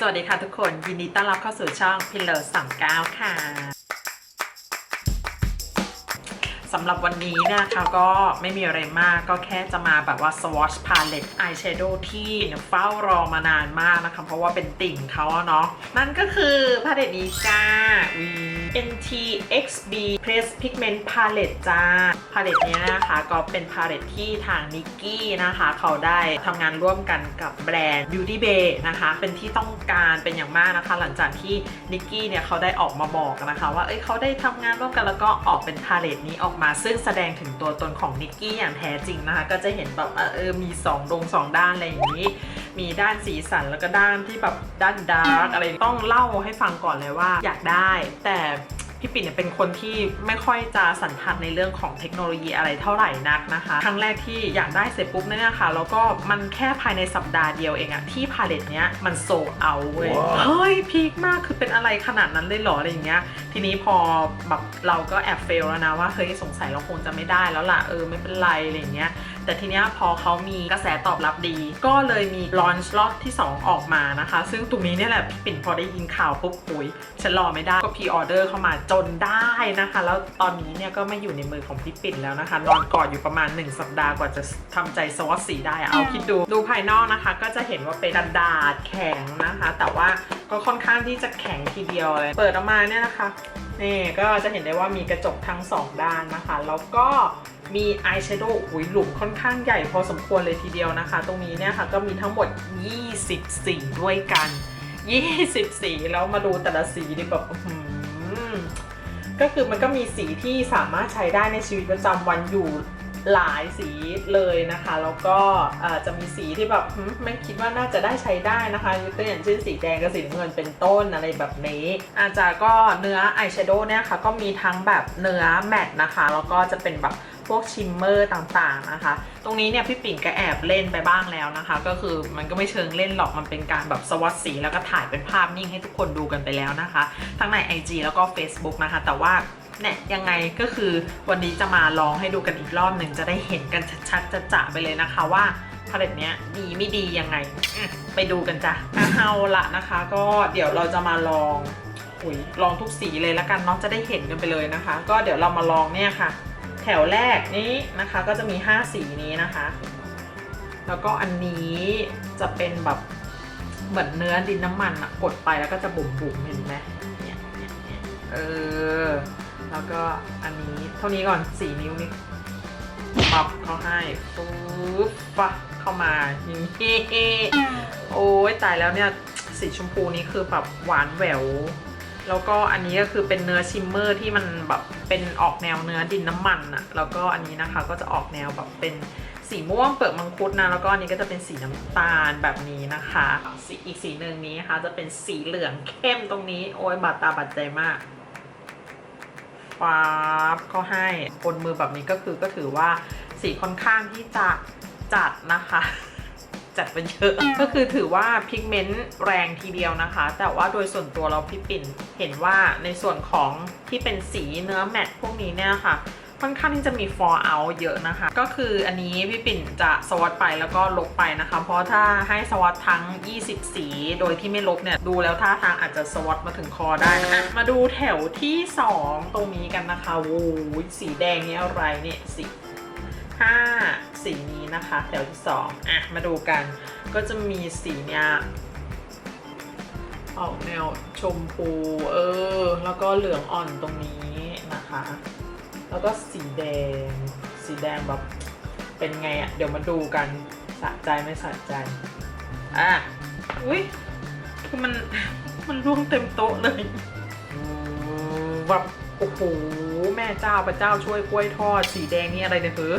สวัสดีค่ะทุกคน ยินดีต้อนรับเข้าสู่ช่องพิลล์สามเก้าค่ะสำหรับวันนี้นะคะก็ไม่มีอะไรมากก็แค่จะมาแบบว่า swatch palette eyeshadow ที่เฝ้ารอมานานมากนะคะ เพราะว่าเป็นติ่งเขาเนาะนั่นก็คือ palette นี้จ้า NTXB Press Pigment Palette จ้า พาเลตนี้นะคะก็เป็นพาเลตที่ทางนิกกี้นะคะ เขาได้ทำงานร่วมกันกับแบรนด์ Beauty Bay นะคะ เป็นที่ต้องการเป็นอย่างมากนะคะ หลังจากที่นิกกี้เนี่ยเขาได้ออกมาบอกนะคะว่า เอ้ยเขาได้ทำงานร่วมกันแล้วก็ออกเป็นพาเลตนี้ออกมา ซึ่งแสดงถึงตัวตนของนิกกี้อย่างแท้จริงนะคะ ก็จะเห็นแบบเออมีสองดงสองด้านอะไรอย่างนี้ มีด้านสีสันแล้วก็ด้านที่แบบด้านดาร์กอะไรต้องเล่าให้ฟังก่อนเลยว่าอยากได้ แต่พี่ปิ่นเนี่ยเป็นคนที่ไม่ค่อยจะสันทัดในเรื่องของเทคโนโลยีอะไรเท่าไหร่นักนะคะ ครั้งแรกที่อยากได้เสร็จปุ๊บเนี่ยค่ะแล้วก็มันแค่ภายในสัปดาห์เดียวเองอะที่พาเลตเนี้ยมันโซเอาเว้ยว้าวเฮ้ยพีคมากคือเป็นอะไรขนาดนั้นเลยเหรออะไรอย่างเงี้ย ทีนี้พอแบบเราก็แอบเฟลแล้วนะว่าเฮ้ยสงสัยเราคงจะไม่ได้แล้วล่ะเออไม่เป็นไรอะไรอย่างเงี้ย แต่ทีเนี้ยพอเขามีกระแสตอบรับดี ก็เลยมีลอนช์ล็อตที่ 2 ออกมานะคะ ซึ่งตรงนี้เนี่ยแหละพี่ปิ่นพอได้ยินข่าวปุ๊บปุยฉันรอไม่ได้ก็พีออเดอร์เข้ามาจนได้นะคะ แล้วตอนนี้เนี่ยก็ไม่อยู่ในมือของพี่ปิ่นแล้วนะคะนอนกอดอยู่ประมาณ 1 สัปดาห์กว่าจะทำใจสวอตสีได้เอาคิดดูดูภายนอกนะคะ ก็จะเห็นว่าเป็นกระดาษแข็งนะคะ แต่ว่าก็ค่อนข้างที่จะแข็งทีเดียวเลย เปิดออกมาเนี่ยนะคะนี่ก็จะเห็นได้ว่ามีกระจกทั้งสองด้านนะคะ แล้วก็ มีอายแชโดว์หุยหลุมค่อนข้างใหญ่พอสมควรเลยทีเดียวนะคะ ตรงนี้เนี่ยค่ะก็มีทั้งหมด 20 สีด้วยกัน 20 สีแล้วมาดูแต่ละสีดิแบบก็คือมันก็มีสีที่สามารถใช้ได้ในชีวิตประจำวันอยู่หลายสีเลยนะคะ แล้วก็จะมีสีที่แบบไม่คิดว่าน่าจะได้ใช้ได้นะคะยกตัวอย่างเช่นสีแดงกับสีน้ำเงินเป็นต้นอะไรแบบนี้ อาจจะก็เนื้ออายแชโดว์เนี่ยค่ะก็มีทั้งแบบเนื้อแมตต์นะคะ แล้วก็จะเป็นแบบ พวกชิมเมอร์ต่างๆนะคะ ตรงนี้เนี่ยพี่ปิ่นก็แอบเล่นไปบ้างแล้วนะคะ ก็คือมันก็ไม่เชิงเล่นหรอกมันเป็นการแบบสวัสดสีแล้วก็ถ่ายเป็นภาพนิ่งให้ทุกคนดูกันไปแล้วนะคะ ทั้งใน IG แล้วก็ Facebook นะคะ แต่ว่าเนี่ยยังไงก็คือวันนี้จะมาลองให้ดูกันอีกรอบหนึ่งจะได้เห็นกันชัดๆจะจะไปเลยนะคะว่าพาเลตเนี้ยดีไม่ดียังไง ไปดูกันจ้ะเอาละนะคะ ก็เดี๋ยวเราจะมาลองอุยลองทุกสีเลยละกันเนาะจะได้เห็นกันไปเลยนะคะ ก็เดี๋ยวเรามาลองเนี่ยค่ะ ถวแรกนี้นะคะก็จะมี 5 สีนี้นะคะ แล้วก็อันนี้จะเป็นแบบเหมือนเนื้อดินน้ำมันอะกดไปแล้วก็จะบุ๋มบุ๋มเห็นไหมเนี่ยเนี่ยเนี่ยเออ แล้วก็อันนี้เท่านี้ก่อนสี่นิ้วนี่ปับเขาให้ปุ๊บปะเข้ามาอย่างนี้โอ้ยตายแล้วเนี่ยสีชมพูนี้คือแบบหวานแหวว แล้วก็อันนี้ก็คือเป็นเนื้อชิมเมอร์ที่มันแบบเป็นออกแนวเนื้อดินน้ำมันอะแล้วก็อันนี้นะคะก็จะออกแนวแบบเป็นสีม่วงเปลือกมังคุดนะแล้วก็อันนี้ก็จะเป็นสีน้ำตาลแบบนี้นะคะสีอีกสีหนึ่งนี้นะคะจะเป็นสีเหลืองเข้มตรงนี้ โอ้ยบาดตาบาดใจมากฟ้าบเขาให้บนมือแบบนี้ก็คือก็ถือว่าสีค่อนข้างที่จะจัดนะคะ จัดไปเยอะ ก็คือถือว่าพิกเมนต์แรงทีเดียวนะคะ แต่ว่าโดยส่วนตัวเราพี่ปิ่นเห็นว่าในส่วนของที่เป็นสีเนื้อแมตพวกนี้เนี่ยค่ะค่อนข้างที่จะมี fall out เยอะนะคะ ก็คืออันนี้พี่ปิ่นจะสวอตไปแล้วก็ลบไปนะคะ เพราะถ้าให้สวอตทั้ง 20 สี โดยที่ไม่ลบเนี่ย ดูแล้วท่าทางอาจจะสวอตมาถึงคอได้นะมาดูแถวที่ 2 ตรงนี้กันนะคะโว้ยสีแดงนี่อะไรเนี่ยสี ห้าสีนี้นะคะ แถวที่สองอะ มาดูกัน ก็จะมีสีเนี้ยออกแนวชมพูเออ แล้วก็เหลืองอ่อนตรงนี้นะคะ แล้วก็สีแดง สีแดงแบบเป็นไงอะ่ะ เดี๋ยวมาดูกันสะใจไม่สะใจ อะ อุ้ยคือมัน มันร่วงเต็มโต๊ะเลยแบบโอ้โห แม่เจ้าพระเจ้าช่วยกล้วยทอด สีแดงนี่อะไรเนี่ยเฮ้อ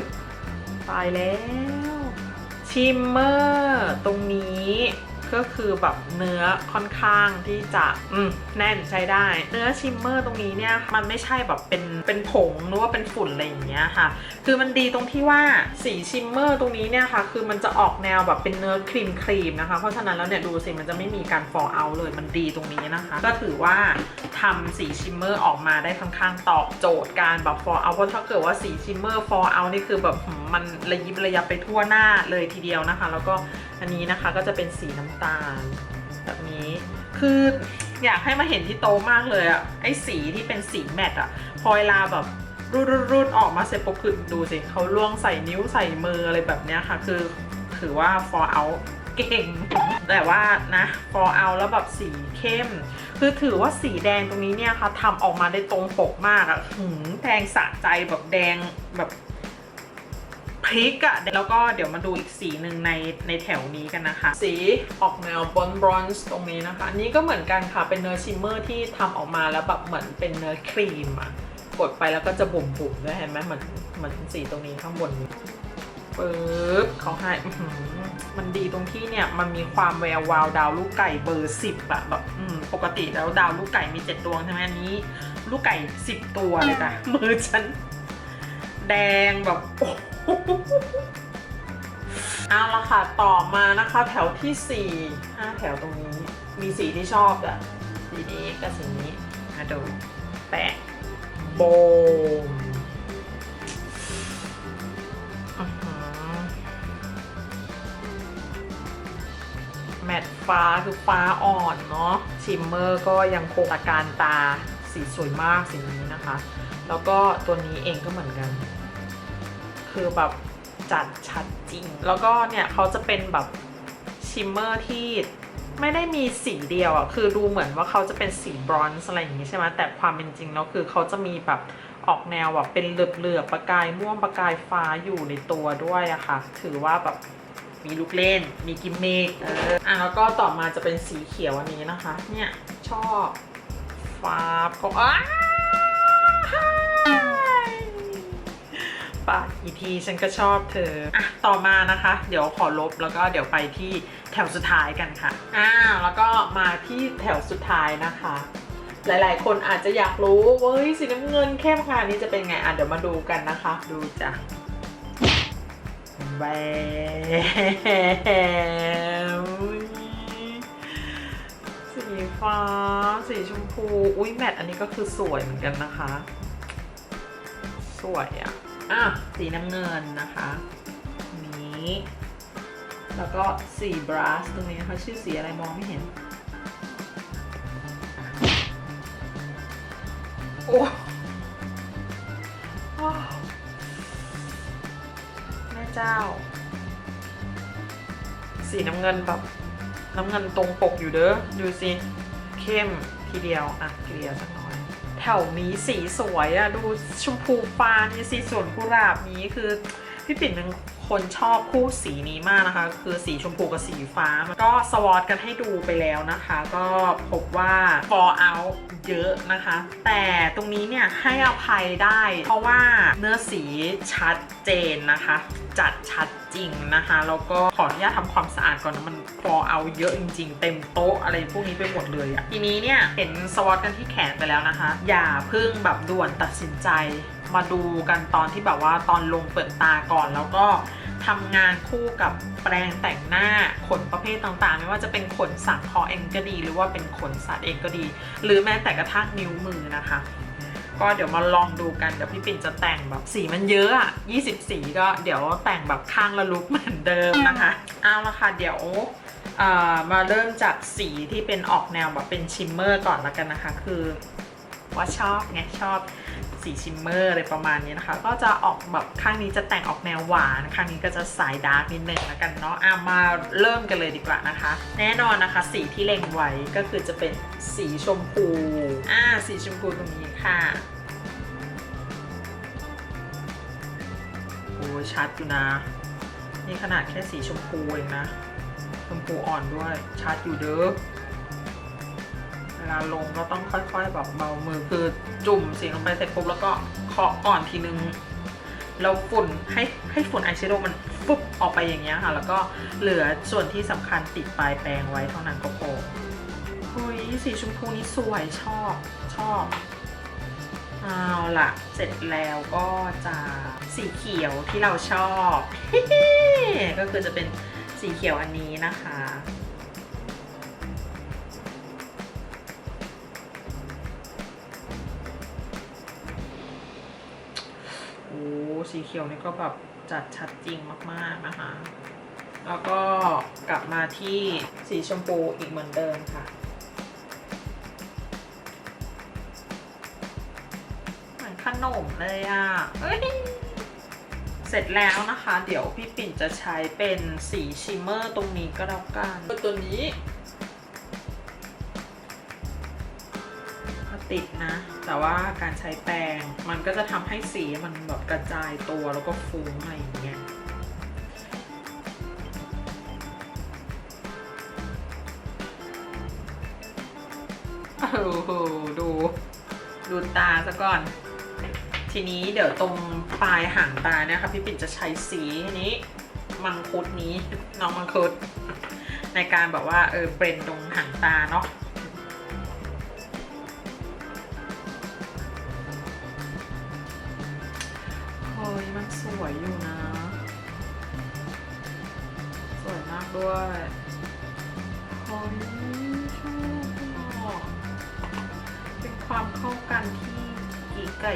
ตายแล้ว ชิมเมอร์ ตรงนี้ ก็คือแบบเนื้อค่อนข้างที่จะอืมแน่นใช้ได้ เนื้อชิมเมอร์ตรงนี้เนี่ยมันไม่ใช่แบบเป็นเป็นผงหรือว่าเป็นฝุ่นอะไรอย่างเงี้ยค่ะ คือมันดีตรงที่ว่าสีชิมเมอร์ตรงนี้เนี่ยค่ะ คือมันจะออกแนวแบบเป็นเนื้อครีมครีมนะคะ เพราะฉะนั้นแล้วเนี่ยดูสิมันจะไม่มีการฟอร์เอาเลยมันดีตรงนี้นะคะ ก็ถือว่าทำสีชิมเมอร์ออกมาได้ค่อนข้างตอบโจทย์การแบบฟอร์เอาเพราะถ้าเกิดว่าสีชิมเมอร์ฟอร์เอานี่คือแบบมันระยิบระยับไปทั่วหน้าเลยทีเดียวนะคะ แล้วก็ อันนี้นะคะก็จะเป็นสีน้ำตาล แบบนี้คืออยากให้มาเห็นที่โตมากเลยอะไอ้สีที่เป็นสีแมตอะพอเวลาแบบรูดรูดออกมาเสร็จปุ๊บคือดูสิเขาล่วงใส่นิ้วใส่มืออะไรแบบเนี้ยค่ะ คือถือว่า for out เก่ง แต่ว่านะ for out แล้วแบบสีเข้ม คือถือว่าสีแดงตรงนี้เนี่ยค่ะทำออกมาได้ตรงปกมากอะหืมแดงสะใจแบบแดงแบบ พริกอะแล้วก็เดี๋ยวมาดูอีกสีหนึ่งในในแถวนี้กันนะคะ สีออกแนวบอนบรอนซ์ตรงนี้นะคะ อันนี้ก็เหมือนกันค่ะเป็นเนื้อชิมเมอร์ที่ทำออกมาแล้วแบบเหมือนเป็นเนื้อครีมอะกดไปแล้วก็จะบุ่มๆด้วยเห็นไหมเหมือนเหมือนสีตรงนี้ข้างบนปึ๊บเขาให้มันดีตรงที่เนี่ยมันมีความแวววาวดาวลูกไก่เบอร์สิบอะแบบปกติแล้วดาวลูกไก่มีเจ็ดดวงใช่ไหมอันนี้ ลูกไก่สิบตัวเลยจ้ะมือฉัน แดงแบบโอ้ เอาละค่ะ ต่อมานะคะแถวที่สี่ห้าแถวตรงนี้ มีสีที่ชอบอะสีนี้กับสีนี้มาดู แปะโบมอื้อหือแมตต์ฟ้าคือฟ้าอ่อนเนาะชิมเมอร์ก็ยังคงอาการตาสีสวยมากสีนี้นะคะ แล้วก็ตัวนี้เองก็เหมือนกัน คือแบบจัดชัดจริง แล้วก็เนี่ยเขาจะเป็นแบบชิมเมอร์ที่ไม่ได้มีสีเดียวอะ คือดูเหมือนว่าเขาจะเป็นสีบรอนซ์อะไรอย่างงี้ใช่ไหมแต่ความเป็นจริงแล้วคือเขาจะมีแบบออกแนวแบบเป็นเหลือบๆประกายม่วงประกายฟ้าอยู่ในตัวด้วยอะค่ะ ถือว่าแบบมีลูกเล่น มีกิมเมกเอออะแล้วก็ต่อมาจะเป็นสีเขียวอันนี้นะคะ เนี่ยชอบฟ้าก็อ้า ปะอีทีฉันก็ชอบเธออะต่อมานะคะ เดี๋ยวขอลบแล้วก็เดี๋ยวไปที่แถวสุดท้ายกันค่ะอ่าแล้วก็มาที่แถวสุดท้ายนะคะ หลายๆ คนอาจจะอยากรู้ว่าเฮ้ยสีน้ำเงินเข้มขนาดนี้จะเป็นไงอะเดี๋ยวมาดูกันนะคะ ดูจ้ะแบสีฟ้า สีชมพู อุ้ยแมทอันนี้ก็คือสวยเหมือนกันนะคะ สวยอะ อะสีน้ำเงินนะคะนี้แล้วก็สีบรัสตรงนี้นะคะชื่อสีอะไรมองไม่เห็น โอ้แม่เจ้า สีน้ำเงินแบบน้ำเงินตรงปกอยู่เด้อ ดูสิ เข้มทีเดียว อะทีเดียสักหน่อย แถวนี้สีสวยอะดูชมพูฟ้านี่สีสวนกุหลาบนี้คือพี่ปิ่นเป็น คนชอบคู่สีนี้มากนะคะ คือสีชมพูกับสีฟ้า ก็สวอตกันให้ดูไปแล้วนะคะ ก็พบว่า fall out เยอะนะคะ แต่ตรงนี้เนี่ยให้อภัยได้ เพราะว่าเนื้อสีชัดเจนนะคะ จัดชัดจริงนะคะ แล้วก็ขออนุญาตทำความสะอาดก่อนนะมัน fall out เยอะจริง ๆ เต็มโต๊ะอะไรพวกนี้ไปหมดเลยอะทีนี้เนี่ยเห็นสวอตกันที่แขนไปแล้วนะคะ อย่าเพิ่งแบบด่วนตัดสินใจมาดูกันตอนที่แบบว่าตอนลงเปิดตาก่อนแล้วก็ ทำงานคู่กับแปรงแต่งหน้าขนประเภทต่างๆ ไม่ว่าจะเป็นขนสัตว์คอเองก็ดี หรือว่าเป็นขนสัตว์เองก็ดี หรือแม้แต่กระทั่งนิ้วมือนะคะ ก็เดี๋ยวมาลองดูกันเดี๋ยวพี่ปิ่นจะแต่งแบบสีมันเยอะอะ20 สีก็เดี๋ยวแต่งแบบข้างละลุกเหมือนเดิมนะคะเอาละค่ะเดี๋ยวมาเริ่มจากสีที่เป็นออกแนวแบบเป็นชิมเมอร์ก่อนละกันนะคะ คือว่าชอบไงชอบ สีชิมเมอร์อะไรประมาณนี้นะคะ ก็จะออกแบบข้างนี้จะแต่งออกแนวหวานข้างนี้ก็จะสายดาร์กนิดนึงและกันเนาะอะมาเริ่มกันเลยดีกว่านะคะ แน่นอนนะคะ สีที่เล็งไว้ก็คือจะเป็นสีชมพูอ่าสีชมพูตรงนี้ค่ะโอ้ยชัดอยู่นะ นี่ขนาดแค่สีชมพูเองนะชมพูอ่อนด้วยชัดอยู่เด้อ ลาลงก็ต้องค่อยๆแบบเบามือคือจุ่มสีลงไปเสร็จปุ๊บแล้วก็เคาะก่อนทีนึงแล้วฝุ่นให้ให้ฝุ่นอายแชโดว์มันฟุบออกไปอย่างเงี้ยค่ะ แล้วก็เหลือส่วนที่สำคัญติดปลายแปรงไว้เท่านั้นก็พอเฮ้ยสีชมพูนี้สวยชอบชอบเอาล่ะ เสร็จแล้วก็จะสีเขียวที่เราชอบ ก็คือจะเป็นสีเขียวอันนี้นะคะ สีเขียวนี่ก็แบบจัดชัดจริงมากๆนะคะ แล้วก็กลับมาที่สีชมพูอีกเหมือนเดิมค่ะเหมือนขนมเลยอะเเสร็จแล้วนะคะ เดี๋ยวพี่ปิ่นจะใช้เป็นสีชิมเมอร์ตรงนี้ก็แล้วกันตัวนี้ติดนะ แต่ว่าการใช้แปรงมันก็จะทำให้สีมันแบบกระจายตัวแล้วก็ฟุ้งอะไรอย่างเงี้ยโอ้โหดู ดูตาซะก่อน ทีนี้เดี๋ยวตรงปลายหางตาเนี่ยค่ะพี่ปิ่นจะใช้สีนี้มังคุดนี้น้องมังคุด ในการแบบว่าเออเบรนตรงหางตาเนาะ วยอยู่นะ สวยมากด้วยคนชอบเป็นความเข้ากันที่กีไก่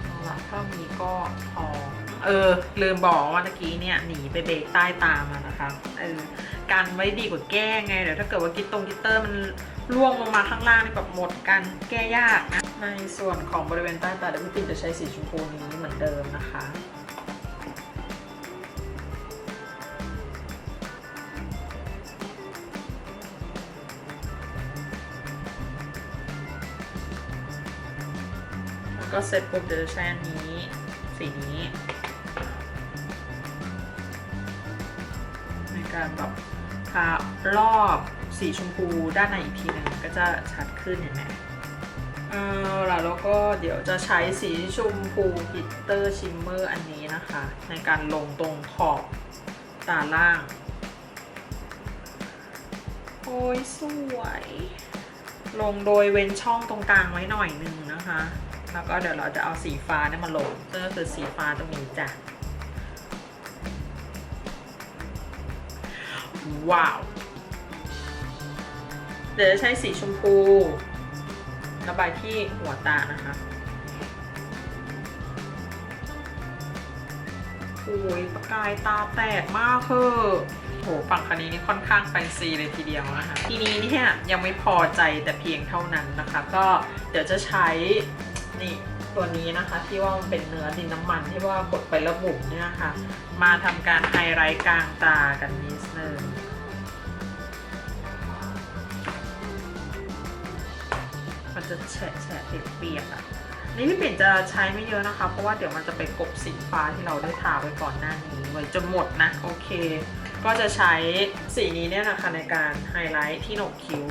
เอาละเท่านี้ก็พอ เออลืมบอกว่าเมื่อกี้เนี่ยหนีไปเบรกใต้ตามานะคะเออการไว้ดีกว่าแก้ไงเดี๋ยวถ้าเกิดว่ากิตตรงกิตเตอร์มันล่วงลงมาข้างล่างนี่แบบหมดกันแก้ยากนะในส่วนของบริเวณใต้ตาเดี๋ยวพี่ปิ่นจะใช้สีชมพูนี้เหมือนเดิมนะคะแล้วก็เสร็จปุ๊บเดี๋ยวจะใช้อันนี้สีนี้ การแบบทารอบสีชมพูด้านในอีกทีหนึ่งก็จะชัดขึ้นเห็นไหมเออแล้วก็เดี๋ยวจะใช้สีชมพูกิตเตอร์ชิมเมอร์อันนี้นะคะ ในการลงตรงขอบตาล่าง โอ้ยสวย ลงโดยเว้นช่องตรงกลางไว้หน่อยหนึ่งนะคะ แล้วก็เดี๋ยวเราจะเอาสีฟ้าเนี่ยมาลงซึ่งก็คือสีฟ้าตรงนี้จ้ะ ว้าว เดี๋ยวจะใช้สีชมพูระบายที่หัวตานะคะโอ้ยประกายตาแตกมากคือโหฝั่งคันนี้นี่ค่อนข้างแฟนซีเลยทีเดียวนะคะ ทีนี้เนี่ยยังไม่พอใจแต่เพียงเท่านั้นนะคะ ก็เดี๋ยวจะใช้นี่ตัวนี้นะคะที่ว่ามันเป็นเนื้อดินน้ำมันที่ว่ากดไประบุเนี่ยค่ะ มาทำการไฮไลท์กลางตากันนิดนึง มันจะแฉะแฉะเปียกๆอะนี่พี่ปิ่นจะใช้ไม่เยอะนะคะ เพราะว่าเดี๋ยวมันจะไปกบสีฟ้าที่เราได้ทาไว้ก่อนหน้านี้ไว้จนหมดนะ โอเค ก็จะใช้สีนี้เนี่ยนะคะในการไฮไลท์ที่หนกคิ้ว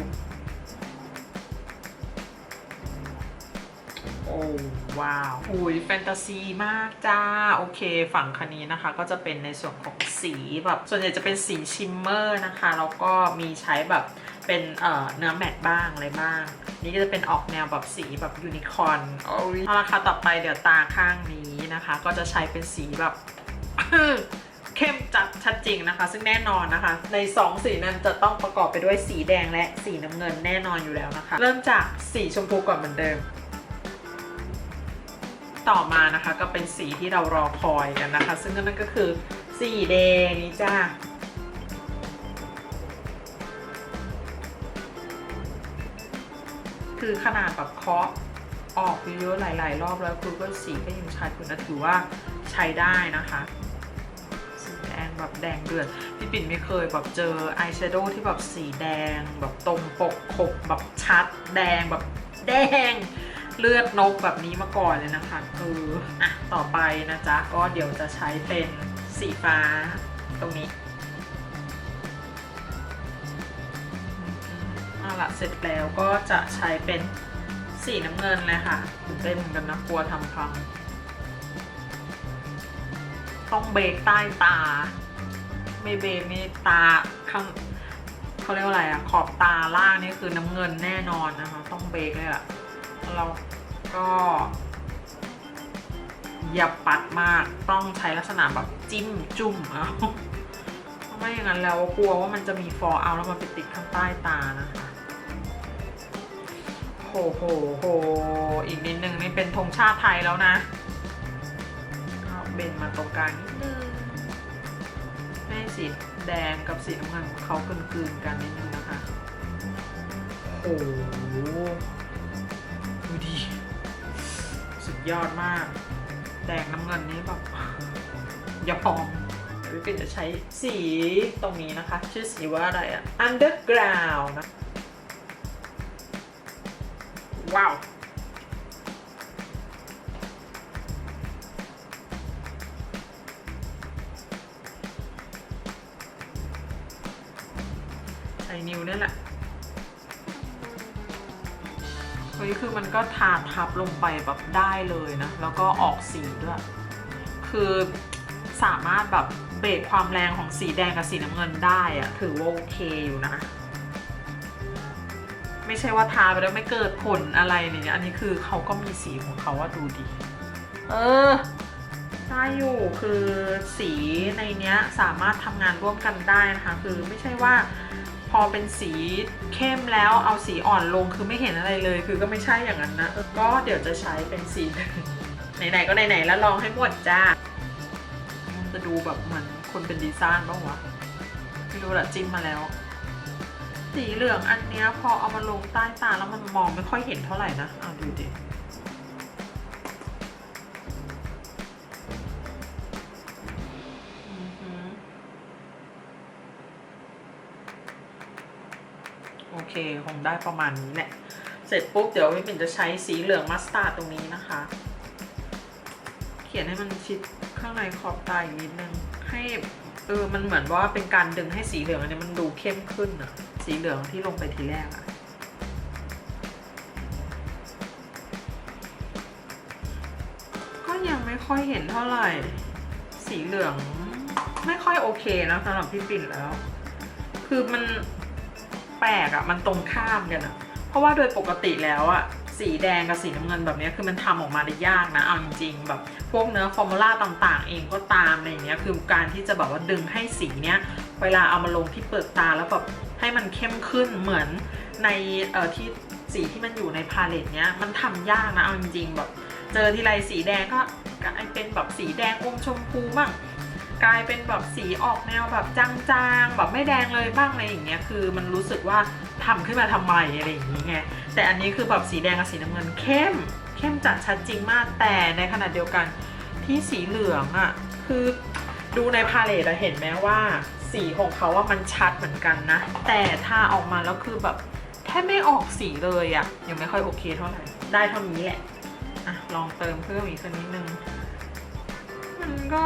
โอ้ว้าวอุ้ยแฟนตาซีมากจ้า โอเค ฝั่งคันนี้นะคะ ก็จะเป็นในส่วนของสีแบบ ส่วนใหญ่จะเป็นสีชิมเมอร์นะคะ แล้วก็มีใช้แบบ เป็นเอ่อเนื้อแมตต์บ้างอะไรบ้าง นี่ก็จะเป็นออกแนวแบบสีแบบยูนิคอร์นโอ้ยเอาละค่ะต่อไปเดี๋ยวตาข้างนี้นะคะ ก็จะใช้เป็นสีแบบเข้มจัดชัดจริงนะคะ ซึ่งแน่นอนนะคะ ใน 2 สีนั้นจะต้องประกอบไปด้วยสีแดงและสีน้ำเงินแน่นอนอยู่แล้วนะคะ เริ่มจากสีชมพูก่อนเหมือนเดิม ต่อมานะคะก็เป็นสีที่เรารอคอยกันนะคะ ซึ่งนั่นก็คือสีแดงนี่จ้า คือขนาดแบบเคาะออกเยอะๆหลายๆ รอบแล้วคือก็สีก็ยังชัดอยู่นะถือว่าใช้ได้นะคะสีแดงแบบแดงเดือดพี่ปิ่นไม่เคยแบบเจออายแชโดว์ที่แบบสีแดง แบบตรงปกขบแบบชัด แดงแบบแดงเลือดนกแบบนี้มาก่อนเลยนะคะเอออะต่อไปนะจ๊ะก็เดี๋ยวจะใช้เป็นสีฟ้าตรงนี้ เอาละเสร็จแล้วก็จะใช้เป็นสีน้ำเงินเลยค่ะตื่นเต้นเหมือนกันนะกลัวทำพังต้องเบรกใต้ตา ไม่เบรกนี่ตาข้างเขาเรียกว่าอะไรอะขอบตาล่างนี่คือน้ำเงินแน่นอนนะคะ ต้องเบรกเลยอะเราก็ อย่าปัดมากต้องใช้ลักษณะแบบจิ้มจุ่มเอาไม่อย่างนั้นแล้วกลัวว่ามันจะมีฟอร์เอาแล้วมันไปติดข้างใต้ตานะคะ โหโหโหอีกนิดนึงนี่เป็นธงชาติไทยแล้วนะเบนมาตรงกลางนิดนึงให้สีแดงกับสีน้ำเงินของเขากลืนๆกันนิดนึงนะคะโอ้โหดูดี สุดยอดมาก แดงน้ำเงินนี้แบบอย่าพองเดี๋ยวพี่ปิ่นจะใช้สีตรงนี้นะคะ ชื่อสีว่าอะไรอะ underground นะ ว้าวใช้นิ้วนี่แหละเฮ้ยคือมันก็ทาทับลงไปแบบได้เลยนะ แล้วก็ออกสีด้วย คือสามารถแบบเบรกความแรงของสีแดงกับสีน้ำเงินได้อะถือว่าโอเคอยู่นะ ไม่ใช่ว่าทาไปแล้วไม่เกิดผลอะไรเนี่ยอันนี้คือเขาก็มีสีของเขาว่าดูดี เออได้อยู่คือสีในเนี้ยสามารถทำงานร่วมกันได้นะคะคือไม่ใช่ว่าพอเป็นสีเข้มแล้วเอาสีอ่อนลงคือไม่เห็นอะไรเลย คือก็ไม่ใช่อย่างนั้นนะเออก็เดี๋ยวจะใช้เป็นสีไหนๆก็ไหนๆแล้วลองให้หมดจ้ามันจะดูแบบเหมือนคนเป็นดีไซน์บ้างวะไม่รู้แหละจิ้มมาแล้ว สีเหลืองอันเนี้ยพอเอามาลงใต้ตาแล้วมันมองไม่ค่อยเห็นเท่าไหร่นะเอาดูดิโอเค คงได้ประมาณนี้แหละ เสร็จปุ๊บ เดี๋ยววิปิ่นจะใช้สีเหลืองมัสตาร์ดตรงนี้นะคะ เขียนให้มันชิดข้างในขอบตาอีกนิดนึง ให้เออมันเหมือนว่าเป็นการดึงให้สีเหลืองอันนี้มันดูเข้มขึ้นอะ สีเหลืองที่ลงไปทีแรกอะก็ยังไม่ค่อยเห็นเท่าไหร่ สีเหลืองไม่ค่อยโอเคนะสำหรับพี่ปิ่นแล้ว คือมันแปลกอะมันตรงข้ามกันอะเพราะว่าโดยปกติแล้วอะสีแดงกับสีน้ำเงินแบบนี้คือมันทำออกมาได้ยากนะเอาจริงๆแบบพวกเนื้อฟอร์มูล่าต่างๆ เองก็ตามอะไรเงี้ยคือการที่จะแบบว่าดึงให้สีเนี้ย เวลาเอามาลงที่เปลือกตาแล้วแบบให้มันเข้มขึ้นเหมือนในเอ่อที่สีที่มันอยู่ในพาเลตเนี้ยมันทำยากนะเอาจริงๆแบบเจอทีไรสีแดงก็กลายเป็นแบบสีแดงอมชมพูบ้างกลายเป็นแบบสีออกแนวแบบจางๆแบบไม่แดงเลยบ้างอะไรอย่างเงี้ยคือมันรู้สึกว่าทำขึ้นมาทำไมอะไรอย่างเงี้ยแต่อันนี้คือแบบสีแดงกับสีน้ำเงินเข้ม เข้มจัดชัดจริงมากแต่ในขณะเดียวกันที่สีเหลืองอะ่ะคือดูในพาเลตเห็นไหมว่า สีของเขาว่ามันชัดเหมือนกันนะ แต่ถ้าออกมาแล้วคือแบบแทบไม่ออกสีเลยอะ่ะยังไม่ค่อยโอเคเท่าไหร่ได้เท่านี้แหละอะลองเติมเพิ่มอีกสักนิดนึง มันก็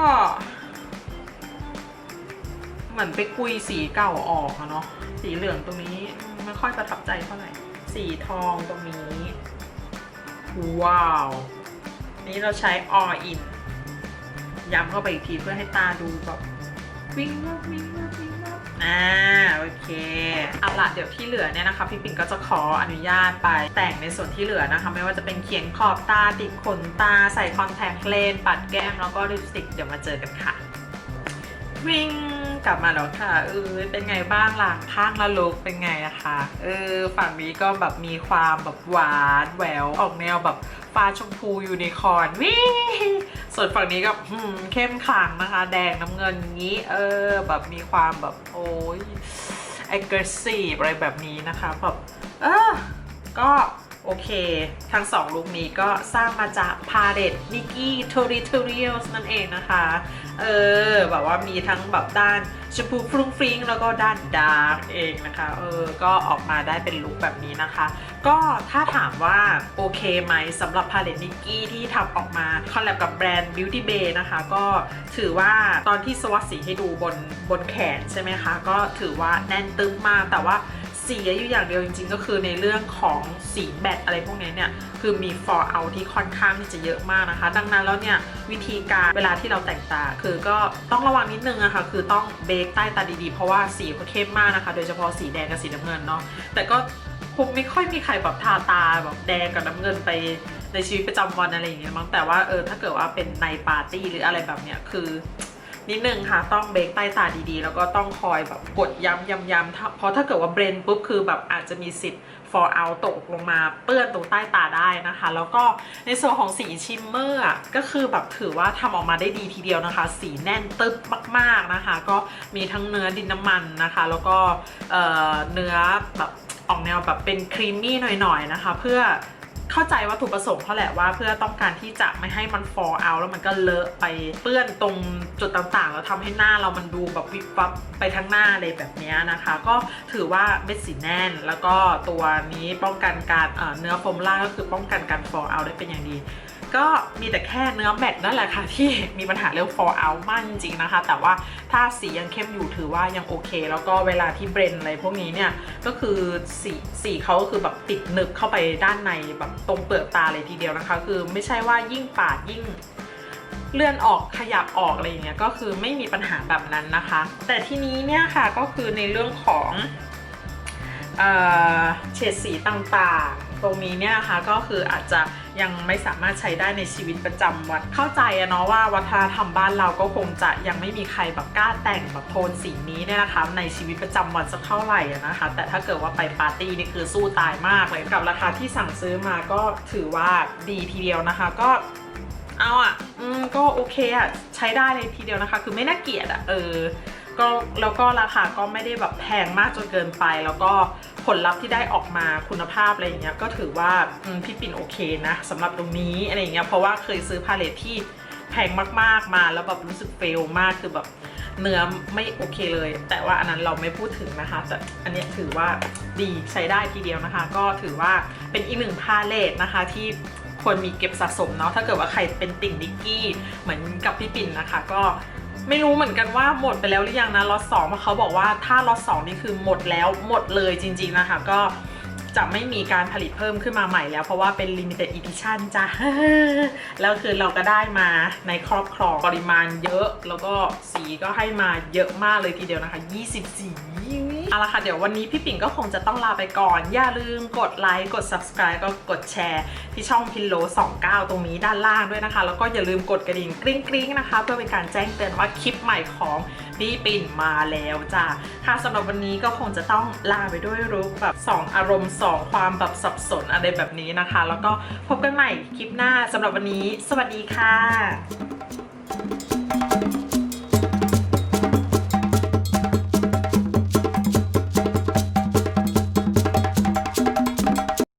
เหมือนไปกุยสีเก่าออกอะเนาะสีเหลืองตรงนี้ไม่ค่อยประทับใจเท่าไหร่สีทองตรงนี้ ว้าว นี่เราใช้ all in ย้ำเข้าไปอีกทีเพื่อให้ตาดูแบบ วิ่งวับวิ่งวับวิ่งวับอ่าโอเคเอาละเดี๋ยวที่เหลือเนี่ยนะคะพี่ปิ่นก็จะขออนุญาตไปแต่งในส่วนที่เหลือนะคะ ไม่ว่าจะเป็นเขียนขอบตาติดขนตาใส่คอนแทคเลนส์ปัดแก้มแล้วก็ลิปสติกเดี๋ยวมาเจอกันค่ะวิ่งกลับมาแล้วค่ะเออเป็นไงบ้างล่ะข้างละลุกเป็นไงอะคะเออฝั่งนี้ก็แบบมีความแบบหวานแหววออกแนวแบบ ฟ้าชมพูยูนิคอร์นวิ่งส่วนฝั่งนี้ก็เข้มขลังนะคะ แดงน้ำเงินงี้เออแบบมีความแบบโอ้ย aggressive อะไรแบบนี้นะคะแบบเออก็ โอเค ทั้งสองลุคนี้ก็สร้างมาจาก Palette Nikki Tutorials นั่นเองนะคะ เออ แบบว่ามีทั้งแบบด้านชมพูฟรุ้งฟริ้งแล้วก็ด้านดาร์กเองนะคะ เออ ก็ออกมาได้เป็นลุคแบบนี้นะคะ ก็ถ้าถามว่าโอเคไหมสำหรับ Palette Nikki ที่ทำออกมาคอลแลบกับแบรนด์ Beauty Bay นะคะ ก็ถือว่าตอนที่สวัสดสีให้ดูบนบนแขนใช่ไหมคะ ก็ถือว่าแน่นตึ้งมากแต่ว่า เสียอยู่อย่างเดียวจริงๆ ก็คือในเรื่องของสีแบตอะไรพวกนี้เนี่ยคือมี fall out ที่ค่อนข้างที่จะเยอะมากนะคะ ดังนั้นแล้วเนี่ยวิธีการเวลาที่เราแต่งตา คือก็ต้องระวังนิดนึงอะคะ่ะคือต้องเบรกใต้ตาดีๆ เพราะว่าสีเขาเข้มมากนะคะ โดยเฉพาะสีแดงกับสีน้ำเงินเนาะแต่ก็คงไม่ค่อยมีใครแบบทาตาแบบแดงกับน้ำเงินไปในชีวิตประจำวันอะไรอย่างเงี้ยมั้งแต่ว่าเออถ้าเกิดว่าเป็นในปาร์ตี้หรืออะไรแบบเนี้ยคือ นิดนึงค่ะ ต้องเบรกใต้ตาดีๆ แล้วก็ต้องคอยแบบกดย้ำย้ำย้ำเพราะถ้าเกิดว่าเบรนปุ๊บคือแบบอาจจะมีสิทธิ์ fall out ตกลงมาเปื้อนตรงใต้ตาได้นะคะ แล้วก็ในส่วนของสีชิมเมอร์ก็คือแบบถือว่าทำออกมาได้ดีทีเดียวนะคะ สีแน่นตึ๊บมากๆนะคะ ก็มีทั้งเนื้อดินน้ำมันนะคะ แล้วก็เอ่อเนื้อแบบออกแนวแบบเป็นครีมมี่หน่อยๆนะคะ เพื่อ เข้าใจวัตถุประสงค์เขาแหละว่า เพื่อต้องการที่จะไม่ให้มัน fall out แล้วมันก็เลอะไปเปื้อนตรงจุดต่างๆ แล้วทำให้หน้าเรามันดูแบบวิบวับไปทั้งหน้าเลยแบบนี้นะคะ ก็ถือว่าเม็ดสีแน่น แล้วก็ตัวนี้ป้องกันการเอ่อเนื้อโฟมล่างก็คือป้องกันการ fall out ได้เป็นอย่างดี ก็มีแต่แค่เนื้อแมตนั่นแหละค่ะ ที่มีปัญหาเรื่อง fall out มากจริงๆนะคะ แต่ว่าถ้าสียังเข้มอยู่ถือว่ายังโอเค แล้วก็เวลาที่เบรนอะไรพวกนี้เนี่ย ก็คือสีสีเขาก็คือแบบติดหนึบเข้าไปด้านในแบบตรงเปลือกตาเลยทีเดียวนะคะ คือไม่ใช่ว่ายิ่งปาดยิ่งเลื่อนออกขยับออกอะไรอย่างเงี้ยก็คือไม่มีปัญหาแบบนั้นนะคะ แต่ทีนี้เนี่ยค่ะก็คือในเรื่องของเอเฉดสีต่างๆ ตรงนี้เนี่ยนะคะก็คืออาจจะ ยังไม่สามารถใช้ได้ในชีวิตประจำวัน เข้าใจอะเนาะว่าวัฒนธรรมบ้านเราก็คงจะยังไม่มีใครแบบกล้าแต่งแบบโทนสีนี้เนี่ยนะคะในชีวิตประจำวันสักเท่าไหร่อะนะคะ แต่ถ้าเกิดว่าไปปาร์ตี้นี่คือสู้ตายมากเลยกับราคาที่สั่งซื้อมาก็ถือว่าดีทีเดียวนะคะก็เอาอะอืมก็โอเคอะใช้ได้เลยทีเดียวนะคะ คือไม่น่าเกลียดอะเออ ก็แล้วก็ราคาก็ไม่ได้แบบแพงมากจนเกินไป แล้วก็ผลลัพธ์ที่ได้ออกมาคุณภาพอะไรอย่างเงี้ยก็ถือว่าพี่ปิ่นโอเคนะสำหรับตรงนี้อะไรอย่างเงี้ยเพราะว่าเคยซื้อพาเลทที่แพงมากๆมาแล้วแบบรู้สึกเฟลมากคือแบบเนื้อไม่โอเคเลย แต่ว่าอันนั้นเราไม่พูดถึงนะคะ แต่อันนี้ถือว่าดีใช้ได้ทีเดียวนะคะ ก็ถือว่าเป็นอีกหนึ่งพาเลทนะคะที่ควรมีเก็บสะสมเนาะถ้าเกิดว่าใครเป็นติ่งดิกกี้เหมือนกับพี่ปิ่นนะคะ ก็ ไม่รู้เหมือนกันว่าหมดไปแล้วหรือยังนะล็อตสองเพราะเขาบอกว่าถ้าล็อตสองนี่คือหมดแล้วหมดเลยจริง ๆนะคะก็ จะไม่มีการผลิตเพิ่มขึ้นมาใหม่แล้ว เพราะว่าเป็น limited edition จ้ะ แล้วคือเราก็ได้มาในครอบครองปริมาณเยอะ แล้วก็สีก็ให้มาเยอะมากเลยทีเดียวนะคะ 20 สีเอาละค่ะ เดี๋ยววันนี้พี่ปิ่นก็คงจะต้องลาไปก่อน อย่าลืมกดไลค์ กด subscribe ก็กดแชร์ ที่ช่องพินโล 29 ตรงนี้ด้านล่างด้วยนะคะ แล้วก็อย่าลืมกดกระดิ่งกริ๊งๆนะคะ เพื่อเป็นการแจ้งเตือนว่าคลิปใหม่ของพี่ปิ่นมาแล้วจ้ะค่ะสำหรับวันนี้ก็คงจะต้องลาไปด้วยรูปแบบ 2 อารมณ์ 2 ความแบบสับสนอะไรแบบนี้นะคะ แล้วก็พบกันใหม่คลิปหน้าสำหรับวันนี้ สวัสดีค่ะ